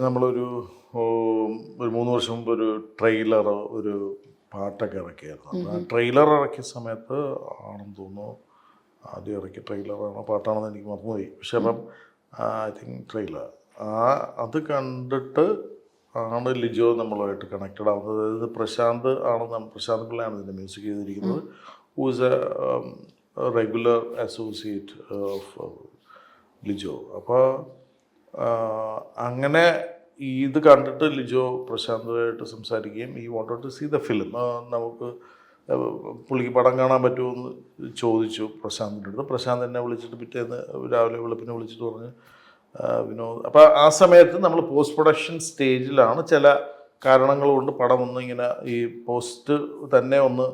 നമ്മളൊരു ഒരു മൂന്ന് വർഷം മുമ്പ് ഒരു ട്രെയിലർ ഒരു പാട്ടൊക്കെ ഇറക്കിയായിരുന്നു. ആ ട്രെയിലർ ഇറക്കിയ സമയത്ത് ആണെന്ന് തോന്നുന്നു ആദ്യം ഇറക്കിയ ട്രെയിലറാണോ. പാട്ടാണെന്ന് എനിക്ക് മറന്നുപോയി. പക്ഷെ അപ്പം ഐ തിങ്ക് ട്രെയിലർ. ആ അത് കണ്ടിട്ട് ആണ് ലിജോ നമ്മളുമായിട്ട് കണക്റ്റഡ് ആവുന്നത്. അതായത് പ്രശാന്ത് ആണ് പ്രശാന്ത് പിള്ളയാണ് ഇതിന്റെ മ്യൂസിക് ചെയ്തിരിക്കുന്നത് who's a regular associate of Lijo. അപ്പോൾ അങ്ങനെ ഇത് കണ്ടിട്ട് ലിജോ പ്രശാന്തുമായിട്ട് സംസാരിക്കുകയും ഈ wanted to see the film നമുക്ക് പുള്ളിക്ക് പടം കാണാൻ പറ്റുമോ എന്ന് ചോദിച്ചു പ്രശാന്തിന്റെ അടുത്ത്. പ്രശാന്ത് എന്നെ വിളിച്ചിട്ട് പിറ്റേന്ന് രാവിലെ വെളുപ്പിനെ വിളിച്ചിട്ട് പറഞ്ഞ് വിനോദ്. അപ്പോൾ ആ സമയത്ത് നമ്മൾ പോസ്റ്റ് പ്രൊഡക്ഷൻ സ്റ്റേജിലാണ് ചില കാരണങ്ങൾ കൊണ്ട് പടം ഒന്ന് ഇങ്ങനെ ഈ പോസ്റ്റ് തന്നെ ഒന്ന്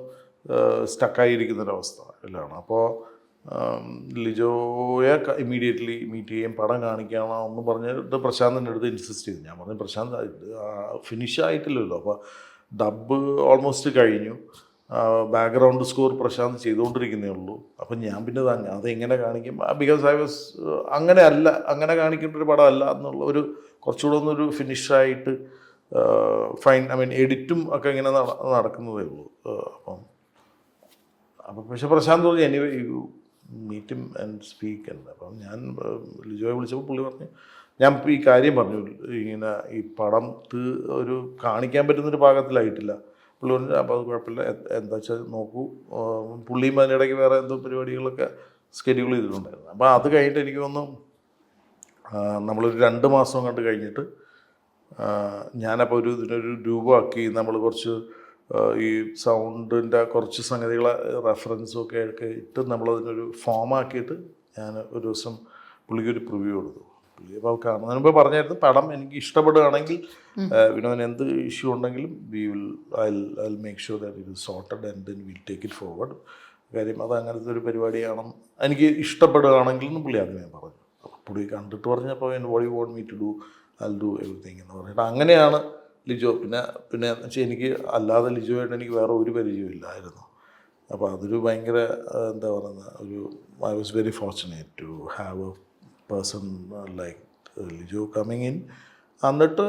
സ്റ്റക്കായിരിക്കുന്നൊരവസ്ഥ എല്ലാം അപ്പോൾ ലിജോയെ ഇമ്മീഡിയറ്റ്ലി മീറ്റ് ചെയ്യും പടം കാണിക്കണം എന്ന് പറഞ്ഞിട്ട് പ്രശാന്തിന്റെ അടുത്ത് ഇൻസിസ്റ്റ് ചെയ്തു. ഞാൻ പറഞ്ഞു പ്രശാന്ത് ഫിനിഷ് ആയിട്ടില്ലല്ലോ. അപ്പോൾ ഡബ് ഓൾമോസ്റ്റ് കഴിഞ്ഞു. ബാക്ക്ഗ്രൗണ്ട് സ്കോർ പ്രശാന്ത് ചെയ്തുകൊണ്ടിരിക്കുന്നേ ഉള്ളൂ. അപ്പം ഞാൻ പിന്നെ തന്നെ എങ്ങനെ കാണിക്കും? ബിക്കോസ് ഐ വാസ് അങ്ങനെ അല്ല അങ്ങനെ കാണിക്കേണ്ട ഒരു പടമല്ല എന്നുള്ള ഒരു കുറച്ചുകൂടെ ഒന്നൊരു ഫിനിഷായിട്ട് ഫൈൻ ഐ മീൻ എഡിറ്റും ഒക്കെ ഇങ്ങനെ നട- നടക്കുന്നതേ ഉള്ളൂ. അപ്പം അപ്പം പക്ഷെ പ്രശാന്ത് പറഞ്ഞു എനിവേ മീറ്റും ആൻഡ് സ്പീക്ക് എന്ന് അപ്പം ഞാൻ ലിജോയെ വിളിച്ചപ്പോൾ പുള്ളി പറഞ്ഞു ഞാൻ ഈ കാര്യം പറഞ്ഞു ഇങ്ങനെ ഈ പടം തീ- ഒരു കാണിക്കാൻ പറ്റുന്നൊരു പാകത്തിലായിട്ടില്ല. പുള്ളി പറഞ്ഞു അപ്പോൾ അത് കുഴപ്പമില്ല എന്താ വെച്ചാൽ നോക്കൂ. പുള്ളിയും അതിനിടയ്ക്ക് വേറെ എന്തോ പരിപാടികളൊക്കെ സ്കെഡ്യൂൾ ചെയ്തിട്ടുണ്ടായിരുന്നു. അപ്പോൾ അത് കഴിഞ്ഞിട്ട് എനിക്ക് തോന്നുന്നു നമ്മളൊരു രണ്ട് മാസം കണ്ട് കഴിഞ്ഞിട്ട് ഞാനപ്പോൾ ഒരു ഇതിനൊരു രൂപമാക്കി നമ്മൾ കുറച്ച് ഈ സൗണ്ടിന്റെ കുറച്ച് സംഗതികളെ റെഫറൻസും ഒക്കെ ഒക്കെ ഇട്ട് നമ്മളതിനൊരു ഫോമാക്കിയിട്ട് ഞാൻ ഒരു ദിവസം പുള്ളിക്കൊരു പ്രിവ്യൂ കൊടുത്തു. പുള്ളി അപ്പോൾ കാണുന്നതിന് മുമ്പ് പറഞ്ഞായിരുന്നു പടം എനിക്ക് ഇഷ്ടപ്പെടുകയാണെങ്കിൽ വിനോദൻ എന്ത് ഇഷ്യൂ ഉണ്ടെങ്കിലും we will I I make sure that it is sorted and then will take it forward കാര്യം അത് അങ്ങനത്തെ ഒരു പരിപാടിയാണ് എനിക്ക് ഇഷ്ടപ്പെടുകയാണെങ്കിൽ എന്ന് പുള്ളി ആദ്യമേ പറഞ്ഞു. അപ്പോൾ പുള്ളി കണ്ടിട്ട് പറഞ്ഞപ്പോൾ what you want me to do I do everything എന്ന് പറഞ്ഞിട്ട് അങ്ങനെയാണ് ലിജോ പിന്നെ പിന്നെ വെച്ചാൽ എനിക്ക് അല്ലാതെ ലിജോയായിട്ട് എനിക്ക് വേറെ ഒരു പരിചയമില്ലായിരുന്നു അപ്പോൾ അതൊരു ഭയങ്കര എന്താ പറയുന്നത് ഒരു I was very fortunate to have a person like Lijo coming in എന്നിട്ട്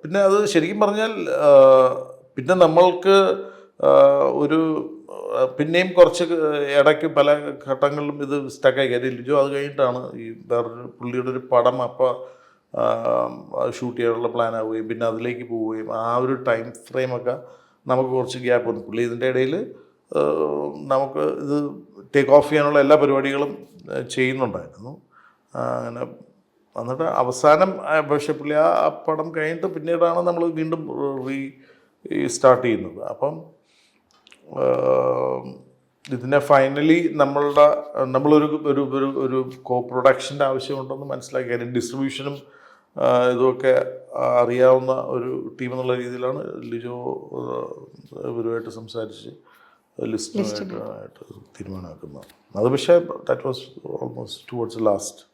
പിന്നെ അത് ശരിക്കും പറഞ്ഞാൽ പിന്നെ നമ്മൾക്ക് ഒരു ആ, പിന്നെയും കുറച്ച് ഇടയ്ക്ക് പല ഘട്ടങ്ങളിലും ഇത് സ്റ്റക്കായി കാര്യം ലിജോ അത് കഴിഞ്ഞിട്ടാണ് ഈ വേറൊരു പുള്ളിയുടെ ഒരു പടം അപ്പോൾ ഷൂട്ട് ചെയ്യാനുള്ള പ്ലാൻ ആവുകയും പിന്നെ അതിലേക്ക് പോവുകയും ആ ഒരു ടൈം ഫ്രെയിമൊക്കെ നമുക്ക് കുറച്ച് ഗ്യാപ്പ് വന്നു. പുള്ളി ഇതിന്റെ ഇടയിൽ നമുക്ക് ഇത് ടേക്ക് ഓഫ് ചെയ്യാനുള്ള എല്ലാ പരിപാടികളും ചെയ്യുന്നുണ്ടായിരുന്നു. അങ്ങനെ എന്നിട്ട് അവസാനം പക്ഷേ പുള്ളി ആ പടം കഴിഞ്ഞിട്ട് പിന്നീടാണ് നമ്മൾ വീണ്ടും റീ സ്റ്റാർട്ട് ചെയ്യുന്നത്. അപ്പം ഇതിനെ ഫൈനലി നമ്മളുടെ നമ്മളൊരു ഒരു ഒരു ഒരു കോ പ്രൊഡക്ഷന്റെ ആവശ്യമുണ്ടെന്ന് മനസ്സിലാക്കി കാര്യം ഡിസ്ട്രിബ്യൂഷനും ആഹ് ഇതുമൊക്കെ അറിയാവുന്ന ഒരു ടീം എന്നുള്ള രീതിയിലാണ് ലിജോ ഇവരുമായിട്ട് സംസാരിച്ച് ലിസ്റ്റ് ആയിട്ട് തീരുമാനമാക്കുന്നത്. അത് പക്ഷേ that was almost towards last